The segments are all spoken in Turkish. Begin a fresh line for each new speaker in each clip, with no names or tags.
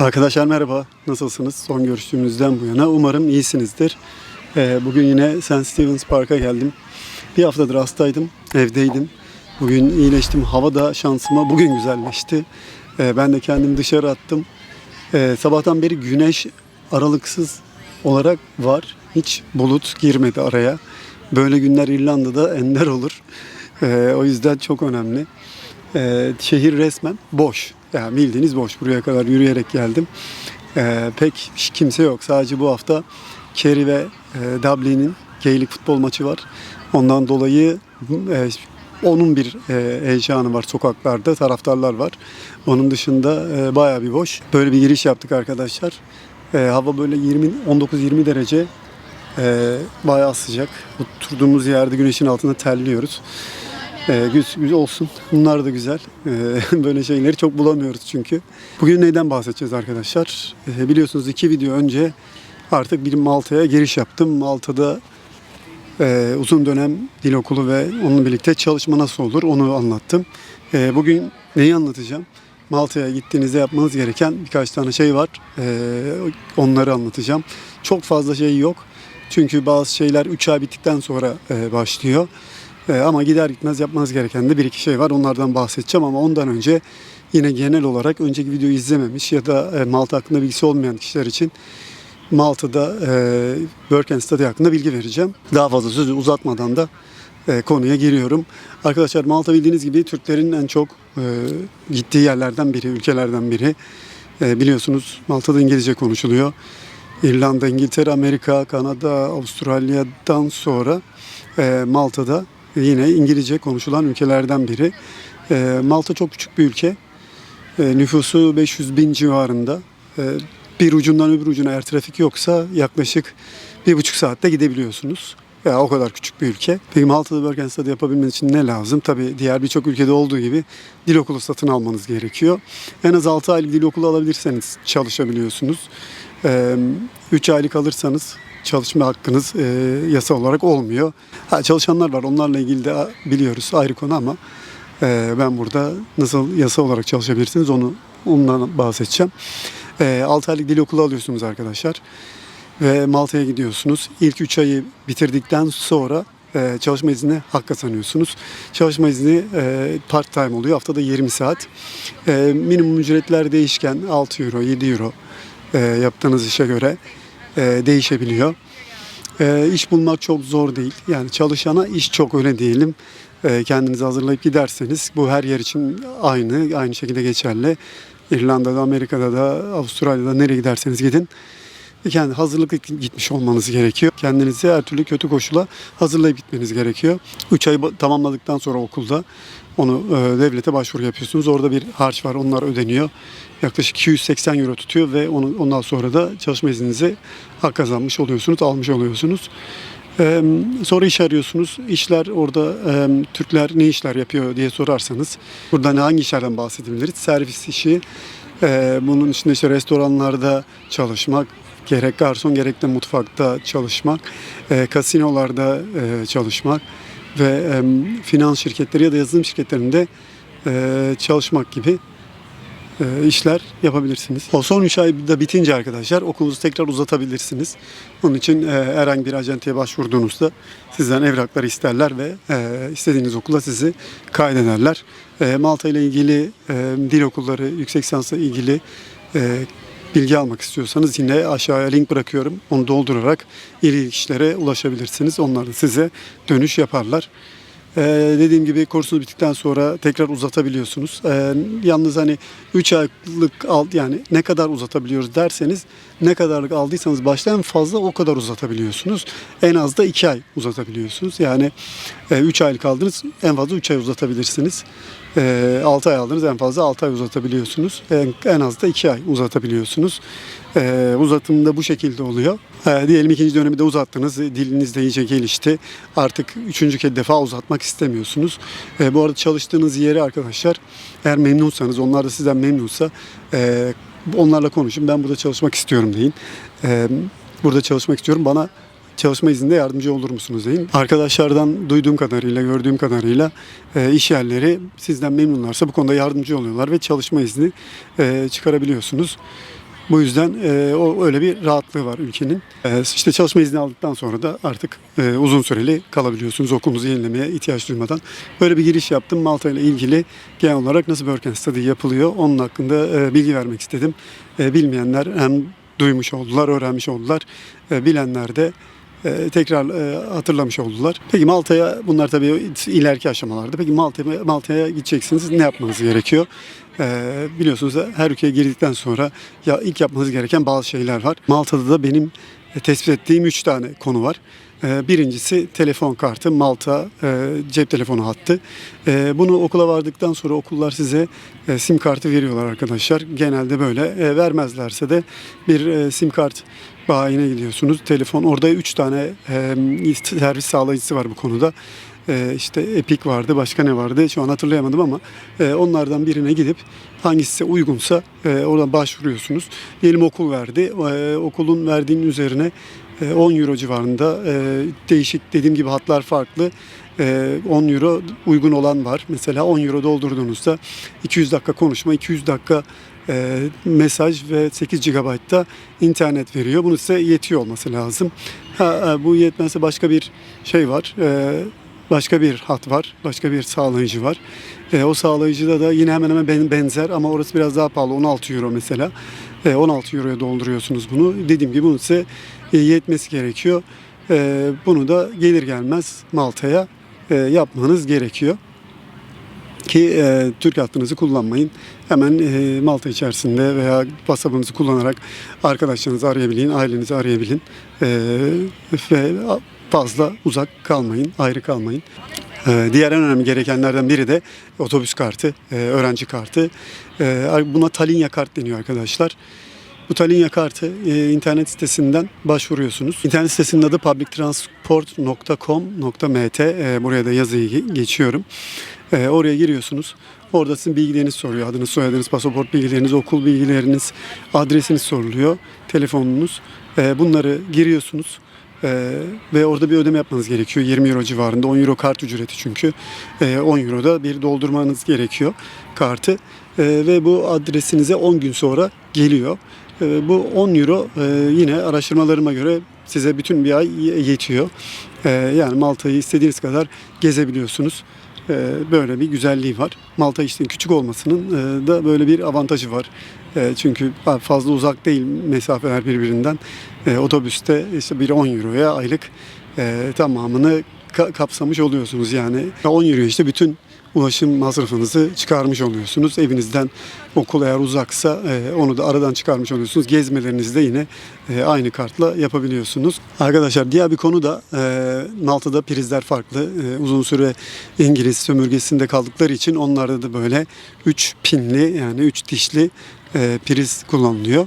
Arkadaşlar merhaba, nasılsınız? Son görüştüğümüzden bu yana umarım iyisinizdir. Ee, bugün yine St. Stephen's Park'a geldim. Bir haftadır hastaydım, evdeydim. Bugün iyileştim, hava da şansıma bugün güzelleşti. Ee, ben de kendimi dışarı attım. Ee, sabahtan beri güneş aralıksız olarak var. Hiç bulut girmedi araya. Böyle günler İrlanda'da ender olur. O yüzden çok önemli. Şehir resmen boş. Yani bildiğiniz boş. Buraya kadar yürüyerek geldim. Ee, pek kimse yok. Sadece bu hafta Kerry ve e, Dublin'in Gaelic futbol maçı var. Ondan dolayı e, onun bir e, heyecanı var sokaklarda. Taraftarlar var. Onun dışında e, bayağı bir boş. Böyle bir giriş yaptık arkadaşlar. E, hava böyle 20 19-20 derece. E, bayağı sıcak. Oturduğumuz yerde güneşin altında terliyoruz. Ee, güz, olsun. Bunlar da güzel. Ee, böyle şeyleri çok bulamıyoruz çünkü. Bugün neyden bahsedeceğiz arkadaşlar? Ee, biliyorsunuz iki video önce artık bir Malta'ya giriş yaptım. Malta'da e, uzun dönem dil okulu ve onunla birlikte çalışma nasıl olur onu anlattım. Ee, bugün neyi anlatacağım? Malta'ya gittiğinizde yapmanız gereken birkaç tane şey var. Onları anlatacağım. Çok fazla şey yok. Çünkü bazı şeyler 3 ay bittikten sonra e, başlıyor. Ee, ama gider gitmez yapmanız gereken de bir iki şey var. Onlardan bahsedeceğim ama ondan önce yine genel olarak önceki videoyu izlememiş ya da e, Malta hakkında bilgisi olmayan kişiler için Malta'da e, Work and Study hakkında bilgi vereceğim. Daha fazla sözü uzatmadan da e, konuya giriyorum. Arkadaşlar Malta bildiğiniz gibi Türklerin en çok e, gittiği yerlerden biri, ülkelerden biri. E, biliyorsunuz Malta'da İngilizce konuşuluyor. İrlanda, İngiltere, Amerika, Kanada, Avustralya'dan sonra e, Malta'da yine İngilizce konuşulan ülkelerden biri. E, Malta çok küçük bir ülke. E, nüfusu 500 bin civarında. E, bir ucundan öbür ucuna eğer trafik yoksa yaklaşık bir buçuk saatte gidebiliyorsunuz. Ya o kadar küçük bir ülke. Peki Malta'da and Study yapabilmeniz için ne lazım? Tabii diğer birçok ülkede olduğu gibi dil okulu satın almanız gerekiyor. En az 6 aylık dil okulu alabilirseniz çalışabiliyorsunuz. 3 aylık alırsanız çalışma hakkınız e, yasa olarak olmuyor. Ha, çalışanlar var onlarla ilgili de biliyoruz ayrı konu ama e, ben burada nasıl yasa olarak çalışabilirsiniz onu ondan bahsedeceğim. E, 6 aylık dil okulu alıyorsunuz arkadaşlar ve Malta'ya gidiyorsunuz. İlk 3 ayı bitirdikten sonra e, çalışma izni hak kazanıyorsunuz. Çalışma izni e, part time oluyor. Haftada 20 saat. E, minimum ücretler değişken 6 euro, 7 euro e, yaptığınız işe göre değişebiliyor. E, iş bulmak çok zor değil. Yani çalışana iş çok öyle diyelim. E, kendinizi hazırlayıp giderseniz bu her yer için aynı, aynı şekilde geçerli. İrlanda'da, Amerika'da da, Avustralya'da nereye giderseniz gidin. Yani hazırlıklı gitmiş olmanız gerekiyor. Kendinizi her türlü kötü koşula hazırlayıp gitmeniz gerekiyor. 3 ay tamamladıktan sonra okulda onu e, devlete başvuru yapıyorsunuz. Orada bir harç var onlar ödeniyor. Yaklaşık 280 euro tutuyor ve onu, ondan sonra da çalışma izninizi hak kazanmış oluyorsunuz, almış oluyorsunuz. Ee, sonra iş arıyorsunuz. İşler orada e, Türkler ne işler yapıyor diye sorarsanız buradan hangi işlerden bahsedebiliriz? Servis işi, e, bunun içinde işte restoranlarda çalışmak, gerek garson gerek de mutfakta çalışmak, e, kasinolarda e, çalışmak ve e, finans şirketleri ya da yazılım şirketlerinde e, çalışmak gibi e, işler yapabilirsiniz. O son 3 ay da bitince arkadaşlar okulunuzu tekrar uzatabilirsiniz. Bunun için e, herhangi bir acenteye başvurduğunuzda sizden evrakları isterler ve e, istediğiniz okula sizi kaydederler. E, Malta ile ilgili e, dil okulları, yüksek lisansla ilgili e, bilgi almak istiyorsanız yine aşağıya link bırakıyorum. Onu doldurarak ilgili kişilere ulaşabilirsiniz. Onlar da size dönüş yaparlar. Ee, dediğim gibi kursunuz bittikten sonra tekrar uzatabiliyorsunuz. Ee, yalnız hani 3 aylık al yani ne kadar uzatabiliyoruz derseniz ne kadarlık aldıysanız başta en fazla o kadar uzatabiliyorsunuz. En az da 2 ay uzatabiliyorsunuz. Yani 3 aylık aldınız en fazla 3 ay uzatabilirsiniz. 6 ay aldınız en fazla 6 ay uzatabiliyorsunuz. En, en az da 2 ay uzatabiliyorsunuz. Ee, uzatım da bu şekilde oluyor. Ee, diyelim ikinci dönemi de uzattınız. Diliniz de iyice gelişti. Artık üçüncü kez defa uzatmak istemiyorsunuz. Ee, bu arada çalıştığınız yeri arkadaşlar eğer memnunsanız onlar da sizden memnunsa e, onlarla konuşun. Ben burada çalışmak istiyorum deyin. Ee, burada çalışmak istiyorum. Bana çalışma izninde yardımcı olur musunuz deyin. Arkadaşlardan duyduğum kadarıyla, gördüğüm kadarıyla e, iş yerleri sizden memnunlarsa bu konuda yardımcı oluyorlar ve çalışma izni e, çıkarabiliyorsunuz. Bu yüzden e, o öyle bir rahatlığı var ülkenin. E, işte çalışma izni aldıktan sonra da artık e, uzun süreli kalabiliyorsunuz okulunuzu yenilemeye ihtiyaç duymadan. Böyle bir giriş yaptım. Malta ile ilgili genel olarak nasıl work and study yapılıyor onun hakkında e, bilgi vermek istedim. E, bilmeyenler hem duymuş oldular, öğrenmiş oldular. E, bilenler de e, tekrar e, hatırlamış oldular. Peki Malta'ya bunlar tabii ileriki aşamalarda. Peki Malta'ya Malta'ya gideceksiniz. Ne yapmanız gerekiyor? E, biliyorsunuz her ülkeye girdikten sonra ya ilk yapmanız gereken bazı şeyler var. Malta'da da benim tespit ettiğim 3 tane konu var. E, Birincisi telefon kartı, Malta e, cep telefonu hattı. E, Bunu okula vardıktan sonra okullar size e, sim kartı veriyorlar arkadaşlar. Genelde böyle E, vermezlerse de bir e, sim kart bayine gidiyorsunuz. Telefon orada 3 tane e, servis sağlayıcısı var bu konuda. E, işte Epic vardı, başka ne vardı şu an hatırlayamadım ama e, onlardan birine gidip hangisi size uygunsa e, oradan başvuruyorsunuz. Diyelim okul verdi, e, okulun verdiğinin üzerine e, 10 euro civarında e, değişik dediğim gibi hatlar farklı. E, 10 euro uygun olan var. Mesela 10 euro doldurduğunuzda 200 dakika konuşma, 200 dakika e, mesaj ve 8 GB da internet veriyor. Bunu size yetiyor olması lazım. Ha, e, bu yetmezse başka bir şey var. E, başka bir hat var. Başka bir sağlayıcı var. E, o sağlayıcıda da yine hemen hemen ben- benzer ama orası biraz daha pahalı. 16 euro mesela. E, 16 euroya dolduruyorsunuz bunu. Dediğim gibi bunun size e, yetmesi gerekiyor. E, bunu da gelir gelmez Malta'ya e, yapmanız gerekiyor ki e, Türk hattınızı kullanmayın. Hemen e, Malta içerisinde veya WhatsApp'ınızı kullanarak arkadaşlarınızı arayabilin, ailenizi arayabilin E, ve fazla uzak kalmayın, ayrı kalmayın. E, diğer en önemli gerekenlerden biri de otobüs kartı, e, öğrenci kartı. E, buna Talinya kart deniyor arkadaşlar. Bu Talinya kartı e, internet sitesinden başvuruyorsunuz. İnternet sitesinin adı publictransport.com.mt. E, buraya da yazıyı ge- geçiyorum. Oraya giriyorsunuz. Orada sizin bilgileriniz soruyor. Adınız, soyadınız, pasaport bilgileriniz, okul bilgileriniz, adresiniz soruluyor. Telefonunuz. Bunları giriyorsunuz. E, ve orada bir ödeme yapmanız gerekiyor. 20 euro civarında. 10 euro kart ücreti çünkü. E, 10 euro da bir doldurmanız gerekiyor kartı. E, ve bu adresinize 10 gün sonra geliyor. E, bu 10 euro e, yine araştırmalarıma göre size bütün bir ay ye- yetiyor. E, yani Malta'yı istediğiniz kadar gezebiliyorsunuz. E, böyle bir güzelliği var. Malta işte küçük olmasının e, da böyle bir avantajı var. E, çünkü fazla uzak değil mesafeler birbirinden. E, otobüste işte bir 10 euroya aylık e, tamamını ka- kapsamış oluyorsunuz yani. 10 euro işte bütün ulaşım masrafınızı çıkarmış oluyorsunuz. Evinizden okul eğer uzaksa e, onu da aradan çıkarmış oluyorsunuz. Gezmelerinizi de yine e, aynı kartla yapabiliyorsunuz. Arkadaşlar diğer bir konu da e, Malta'da prizler farklı. E, uzun süre İngiliz sömürgesinde kaldıkları için onlarda da böyle 3 pinli yani 3 dişli e, priz kullanılıyor.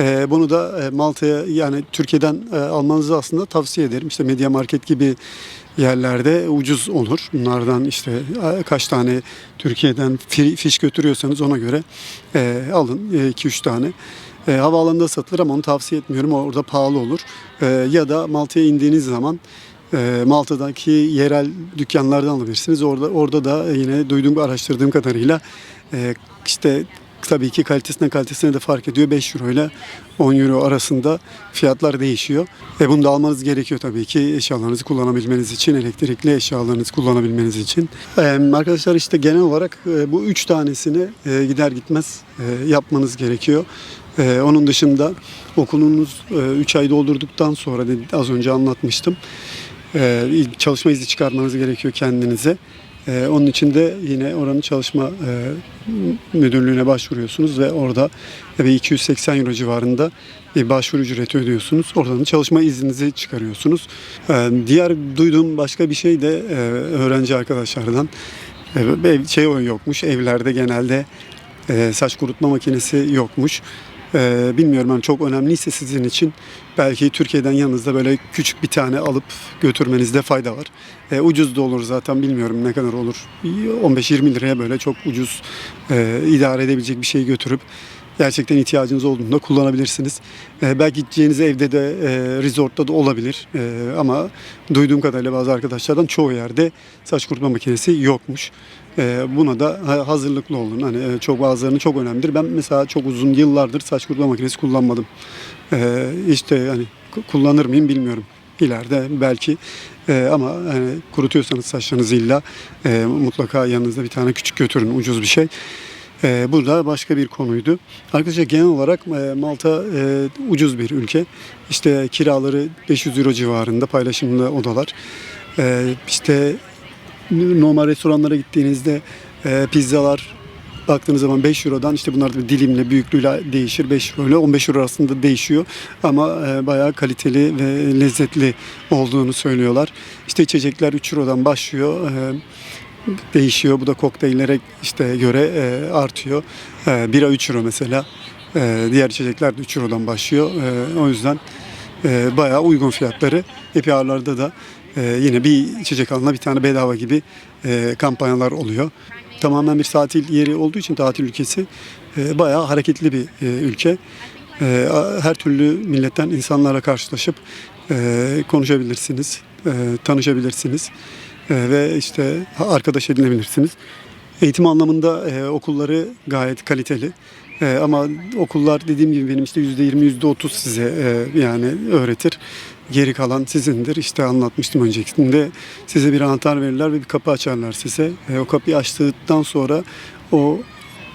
E, bunu da e, Malta'ya yani Türkiye'den e, almanızı aslında tavsiye ederim. İşte Media Market gibi yerlerde ucuz olur. Bunlardan işte e, kaç tane Türkiye'den fi- fiş götürüyorsanız ona göre alın 2-3 tane. Havaalanında satılır ama onu tavsiye etmiyorum. Orada pahalı olur. Ya da Malta'ya indiğiniz zaman Malta'daki yerel dükkanlardan alabilirsiniz. Orada orada da yine duyduğum, araştırdığım kadarıyla işte tabii ki kalitesine kalitesine de fark ediyor. 5 euro ile 10 euro arasında fiyatlar değişiyor. E bunu da almanız gerekiyor tabii ki eşyalarınızı kullanabilmeniz için, elektrikli eşyalarınızı kullanabilmeniz için. E, arkadaşlar işte genel olarak e, bu üç tanesini e, gider gitmez e, yapmanız gerekiyor. E, onun dışında okulunuz 3 ay doldurduktan sonra az önce anlatmıştım. E, çalışma izni çıkarmanız gerekiyor kendinize. E, onun için de yine oranın çalışma e, müdürlüğüne başvuruyorsunuz ve orada bir 280 euro civarında bir başvuru ücreti ödüyorsunuz. Oradan çalışma izninizi çıkarıyorsunuz. E, diğer duyduğum başka bir şey de e, öğrenci arkadaşlardan e, şey yokmuş. Evlerde genelde e, saç kurutma makinesi yokmuş. E, bilmiyorum ben çok önemliyse sizin için belki Türkiye'den yanınızda böyle küçük bir tane alıp götürmenizde fayda var. E, ucuz da olur zaten bilmiyorum ne kadar olur. 15-20 liraya böyle çok ucuz e, idare edebilecek bir şey götürüp gerçekten ihtiyacınız olduğunda kullanabilirsiniz. E, belki gideceğiniz evde de e, resortta da olabilir. E, ama duyduğum kadarıyla bazı arkadaşlardan çoğu yerde saç kurutma makinesi yokmuş. E, buna da ha- hazırlıklı olun. Hani e, çok bazılarının çok önemlidir. Ben mesela çok uzun yıllardır saç kurutma makinesi kullanmadım. E, işte hani ku- kullanır mıyım bilmiyorum. İleride belki E, ama hani kurutuyorsanız saçlarınızı illa e, mutlaka yanınızda bir tane küçük götürün ucuz bir şey. E, bu da başka bir konuydu. Arkadaşlar genel olarak e, Malta e, ucuz bir ülke. İşte kiraları 500 euro civarında paylaşımlı odalar. E, işte normal restoranlara gittiğinizde e, pizzalar baktığınız zaman 5 Euro'dan işte bunlar da dilimle büyüklüğüyle değişir. 5 Euro ile 15 Euro arasında değişiyor. Ama e, bayağı kaliteli ve lezzetli olduğunu söylüyorlar. İşte içecekler 3 Euro'dan başlıyor. E, değişiyor. Bu da kokteyllere işte göre e, artıyor. E, bira 3 Euro mesela. E, diğer içecekler de 3 Euro'dan başlıyor. E, o yüzden e, bayağı uygun fiyatları. Happy Hour'larda da e, yine bir içecek alına bir tane bedava gibi e, kampanyalar oluyor. Tamamen bir tatil yeri olduğu için tatil ülkesi e, bayağı hareketli bir e, ülke. E, her türlü milletten insanlarla karşılaşıp e, konuşabilirsiniz, e, tanışabilirsiniz e, ve işte arkadaş edinebilirsiniz. Eğitim anlamında e, okulları gayet kaliteli. E, ama okullar dediğim gibi benim işte %20, %30 size e, yani öğretir. Geri kalan sizindir. İşte anlatmıştım öncekinde. Size bir anahtar verirler ve bir kapı açarlar size. E, o kapıyı açtıktan sonra o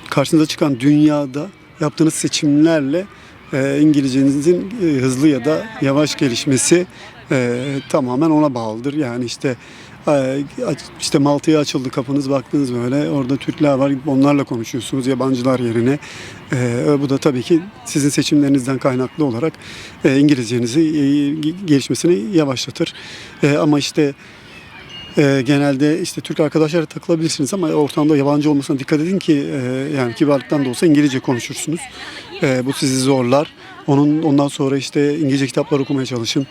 karşınıza çıkan dünyada yaptığınız seçimlerle e, İngilizcenizin e, hızlı ya da yavaş gelişmesi e, tamamen ona bağlıdır. Yani işte e, işte Malta'ya açıldı kapınız baktınız böyle orada Türkler var onlarla konuşuyorsunuz yabancılar yerine. E, bu da tabii ki sizin seçimlerinizden kaynaklı olarak e, İngilizcenizi e, gelişmesini yavaşlatır. E, ama işte e, genelde işte Türk arkadaşlara takılabilirsiniz ama ortamda yabancı olmasına dikkat edin ki e, yani kibarlıktan da olsa İngilizce konuşursunuz. E, bu sizi zorlar. Onun ondan sonra işte İngilizce kitaplar okumaya çalışın.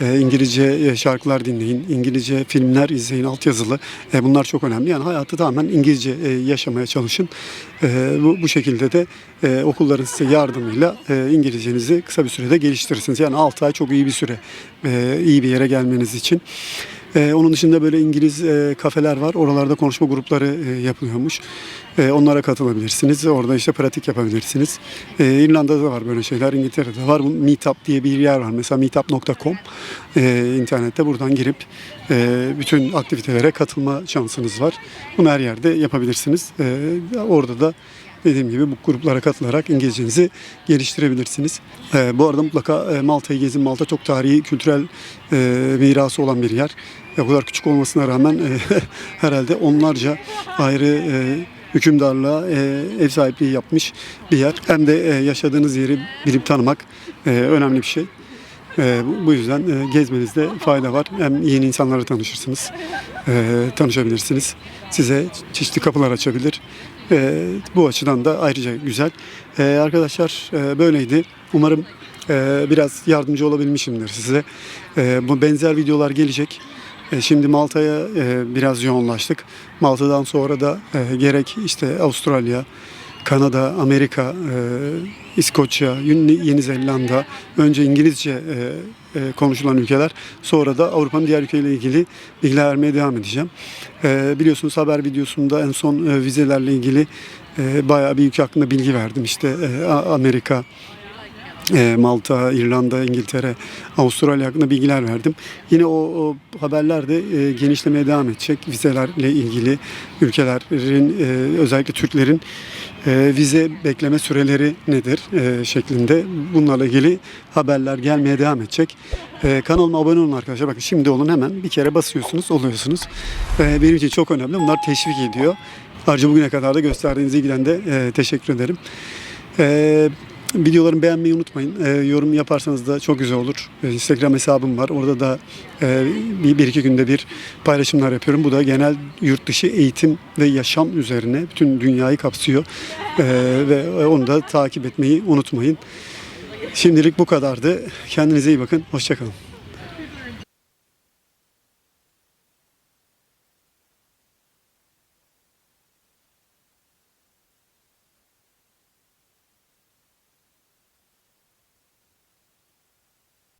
E, İngilizce şarkılar dinleyin. İngilizce filmler izleyin altyazılı. E, bunlar çok önemli. Yani hayatı tamamen İngilizce e, yaşamaya çalışın. E, bu, bu şekilde de e, okulların size yardımıyla e, İngilizcenizi kısa bir sürede geliştirirsiniz. Yani 6 ay çok iyi bir süre. E, iyi bir yere gelmeniz için. Ee, onun dışında böyle İngiliz e, kafeler var. Oralarda konuşma grupları e, yapılıyormuş. E, onlara katılabilirsiniz. Orada işte pratik yapabilirsiniz. E, İrlanda'da da var böyle şeyler. İngiltere'de var. Meetup diye bir yer var. Mesela meetup.com e, internette buradan girip e, bütün aktivitelere katılma şansınız var. Bunu her yerde yapabilirsiniz. E, orada da dediğim gibi bu gruplara katılarak İngilizcenizi geliştirebilirsiniz. Ee, bu arada mutlaka e, Malta'yı gezin. Malta çok tarihi, kültürel e, mirası olan bir yer. E, o kadar küçük olmasına rağmen e, herhalde onlarca ayrı e, hükümdarlığa e, ev sahipliği yapmış bir yer. Hem de e, yaşadığınız yeri bilip tanımak e, önemli bir şey. E, bu- yüzden e, gezmenizde fayda var. Hem yeni insanlarla tanışırsınız, e, tanışabilirsiniz. Size çeşitli kapılar açabilir. E, bu açıdan da ayrıca güzel. E, arkadaşlar e, böyleydi. Umarım e, biraz yardımcı olabilmişimdir size. E, bu benzer videolar gelecek. Şimdi Malta'ya e, biraz yoğunlaştık. Malta'dan sonra da e, gerek işte Avustralya, Kanada, Amerika, e, İskoçya, Yeni Zelanda, önce İngilizce e, e, konuşulan ülkeler, sonra da Avrupa'nın diğer ülkeleriyle ilgili bilgiler vermeye devam edeceğim. E, biliyorsunuz haber videosunda en son e, vizelerle ilgili e, bayağı bir ülke hakkında bilgi verdim. İşte e, Amerika, e, Malta, İrlanda, İngiltere, Avustralya hakkında bilgiler verdim. Yine o, o haberler de e, genişlemeye devam edecek. Vizelerle ilgili ülkelerin, e, özellikle Türklerin e, vize bekleme süreleri nedir e, şeklinde bunlarla ilgili haberler gelmeye devam edecek. E, kanalıma abone olun arkadaşlar. Bakın şimdi olun hemen bir kere basıyorsunuz, oluyorsunuz. E, benim için çok önemli. Bunlar teşvik ediyor. Ayrıca bugüne kadar da gösterdiğiniz ilgiden de e, teşekkür ederim. E, videolarımı beğenmeyi unutmayın. E, yorum yaparsanız da çok güzel olur. E, Instagram hesabım var. Orada da e, bir, bir iki günde bir paylaşımlar yapıyorum. Bu da genel yurt dışı eğitim ve yaşam üzerine bütün dünyayı kapsıyor. E, ve onu da takip etmeyi unutmayın. Şimdilik bu kadardı. Kendinize iyi bakın. Hoşçakalın.